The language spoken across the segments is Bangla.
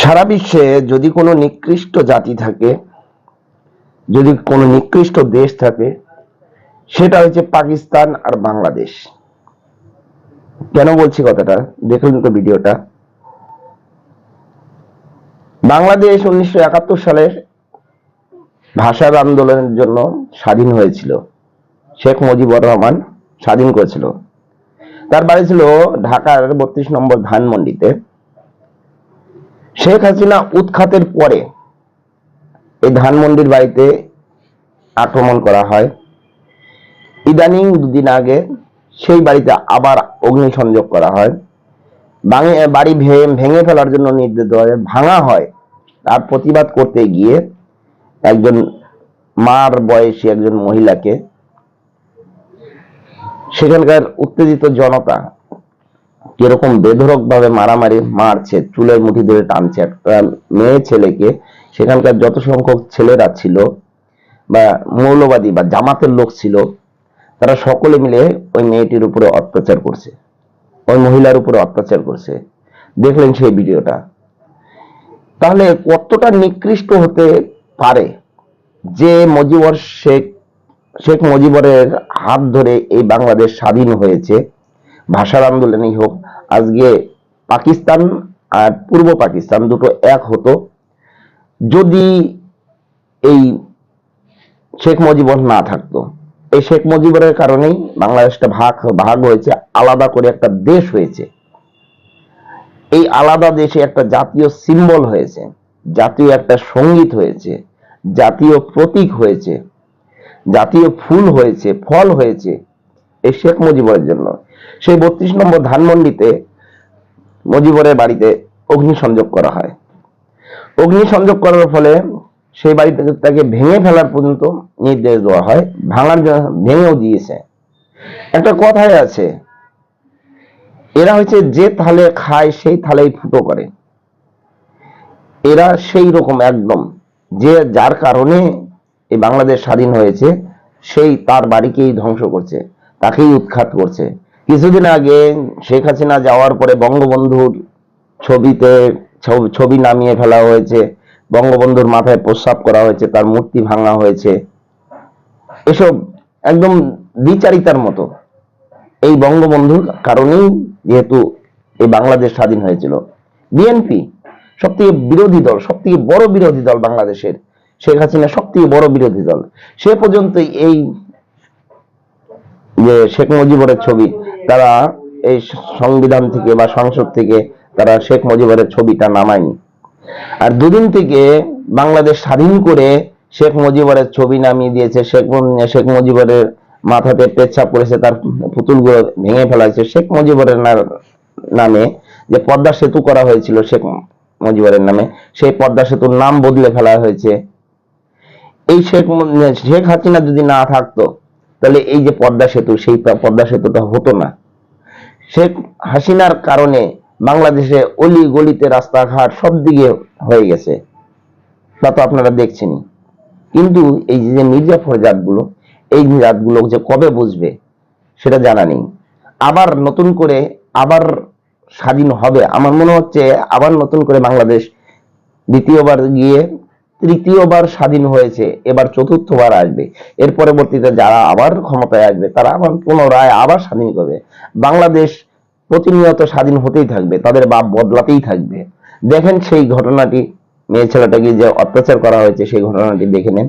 সারা বিশ্বে যদি কোনো নিকৃষ্ট জাতি থাকে, যদি কোনো নিকৃষ্ট দেশ থাকে, সেটা হচ্ছে পাকিস্তান আর বাংলাদেশ। কেন বলছি কথাটা? দেখলেন তো ভিডিওটা। বাংলাদেশ উনিশশো সালের ভাষার আন্দোলনের জন্য স্বাধীন হয়েছিল। শেখ মুজিবুর রহমান স্বাধীন করেছিল। তার বাড়ি ছিল ঢাকার বত্রিশ নম্বর ধানমন্ডিতে। শেখ হাসিনা উৎখাতের পরে এই ধানমন্ডির বাড়িতে আক্রমণ করা হয়। ইদানিং দুদিন আগে সেই বাড়িতে আবার অগ্নিসংযোগ করা হয়। বাড়ি ভেঙে ফেলার জন্য নির্দেশ দেওয়া হয়, ভাঙা হয়। তার প্রতিবাদ করতে গিয়ে একজন মার বয়সী একজন মহিলাকে সেখানকার উত্তেজিত জনতা কীরকম বেধরক ভাবে মারামারি মারছে, চুলের মুঠি ধরে টানছে। একটা মেয়ে ছেলেকে সেখানকার যত সংখ্যক ছেলেরা ছিল বা মৌলবাদী বা জামাতের লোক ছিল, তারা সকলে মিলে ওই মেয়েটির উপরে অত্যাচার করছে। ওই মহিলার উপরে অত্যাচার করছে। দেখলেন সেই ভিডিওটা। তাহলে কতটা নিকৃষ্ট হতে পারে যে মুজিবর শেখ শেখ মুজিবরের হাত ধরে এই বাংলাদেশ স্বাধীন হয়েছে। ভাষার আন্দোলনই হোক, আজকে পাকিস্তান আর পূর্ব পাকিস্তান দুটো এক হতো। যদি এই শেখ মুজিবর না থাকতো, এই শেখ মুজিবরের কারণেই বাংলাদেশটা ভাগ ভাগ হয়েছে, আলাদা করে একটা দেশ হয়েছে। এই আলাদা দেশে একটা জাতীয় সিম্বল হয়েছে, জাতীয় একটা সংগীত হয়েছে, জাতীয় প্রতীক হয়েছে। জাতীয় ফুল হয়েছে, ফল হয়েছে এই শেখ মুজিবরের জন্য। সেই বত্রিশ নম্বর ধানমন্ডিতে মুজিবরের বাড়িতে অগ্নি সংযোগ করা হয়। অগ্নি সংযোগ করার ফলে সেই বাড়িতে তাকে ভেঙে ফেলার পর্যন্ত নির্দেশ দেওয়া হয়, ভাঙার ভেঙেও দিয়েছে। একটা কথাই আছে, এরা হচ্ছে যে থালে খায় সেই থালেই ফুটো করে। এরা সেই রকম একদম, যে যার কারণে এই বাংলাদেশ স্বাধীন হয়েছে, সেই তার বাড়িকেই ধ্বংস করছে, তাকেই উৎখাত করছে। কিছুদিন আগে শেখ হাসিনা যাওয়ার পরে বঙ্গবন্ধুর ছবিতে ছবি- নামিয়ে ফেলা হয়েছে, বঙ্গবন্ধুর মাথায় প্রস্রাব করা হয়েছে, তার মূর্তি ভাঙা হয়েছে। এসব একদম দ্বিচারিতার মতো। এই বঙ্গবন্ধুর কারণেই যেহেতু এই বাংলাদেশ স্বাধীন হয়েছিল। বিএনপি সব থেকে বিরোধী দল সব থেকে বড় বিরোধী দল বাংলাদেশের। শেখ হাসিনা সব থেকে বড় বিরোধী দল। সে পর্যন্ত এই যে শেখ মুজিবুরের ছবি, তারা এই সংবিধান থেকে বা সংসদ থেকে তারা শেখ মুজিবুরের ছবিটা নামায়নি। আর দুদিন থেকে বাংলাদেশ স্বাধীন করে শেখ মুজিবুরের ছবি নামিয়ে দিয়েছে। শেখ শেখ মুজিবুরের মাথাতে পেচ্ছাপ করেছে, তার পুতুলগুলো ভেঙে ফেলা হয়েছে শেখ মুজিবরের নামে যে পদ্মা সেতু করা হয়েছিল শেখ মুজিবরের নামে, সেই পদ্মা সেতুর নাম বদলে ফেলা হয়েছে। এই শেখ শেখ হাসিনা যদি না থাকতো, তাহলে এই যে পদ্মা সেতু, সেই পদ্মা সেতুটা হতো না। শেখ হাসিনার কারণে বাংলাদেশে অলি গলিতে রাস্তাঘাট সব দিকে হয়ে গেছে। তা তো আপনারা দেখছেনই। কিন্তু এই যে মির্জাফর জাতগুলো, এই জাতগুলো যে কবে বুঝবে, সেটা জানা নেই। আবার নতুন করে আবার স্বাধীন হবে। আমার মনে হচ্ছে আবার নতুন করে বাংলাদেশ দ্বিতীয়বার গিয়ে তৃতীয়বার স্বাধীন হয়েছে, এবার চতুর্থবার আসবে। এর পরবর্তীতে যারা আবার ক্ষমতায় আসবে, তারা আবার পুনরায় আবার স্বাধীন করবে। বাংলাদেশ প্রতিনিয়ত স্বাধীন হতেই থাকবে, তাদের বাপ বদলাতেই থাকবে। দেখেন সেই ঘটনাটি মেয়ে ছেলেটাকে যে অত্যাচার করা হয়েছে, সেই ঘটনাটি দেখে নেন।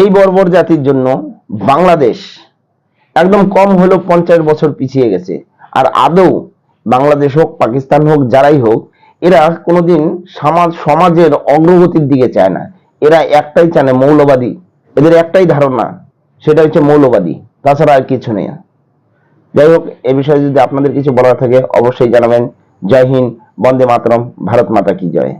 এই বর্বর জাতির জন্য বাংলাদেশ একদম কম হলেও পঞ্চাশ বছর পিছিয়ে গেছে। আর আদৌ বাংলাদেশ হোক, পাকিস্তান হোক, যারাই হোক, এরা কোনোদিন সমাজ, সমাজের অগ্রগতির দিকে চায় না। এরা একটাই চায় মৌলবাদী। এদের একটাই ধারণা, সেটা হচ্ছে মৌলবাদী। তাছাড়া আর কিছু নেই। যাই হোক, এ বিষয়ে যদি আপনাদের কিছু বলার থাকে, অবশ্যই জানাবেন। জয় হিন্দ, বন্দে মাতরম, ভারত মাতা কি জয়।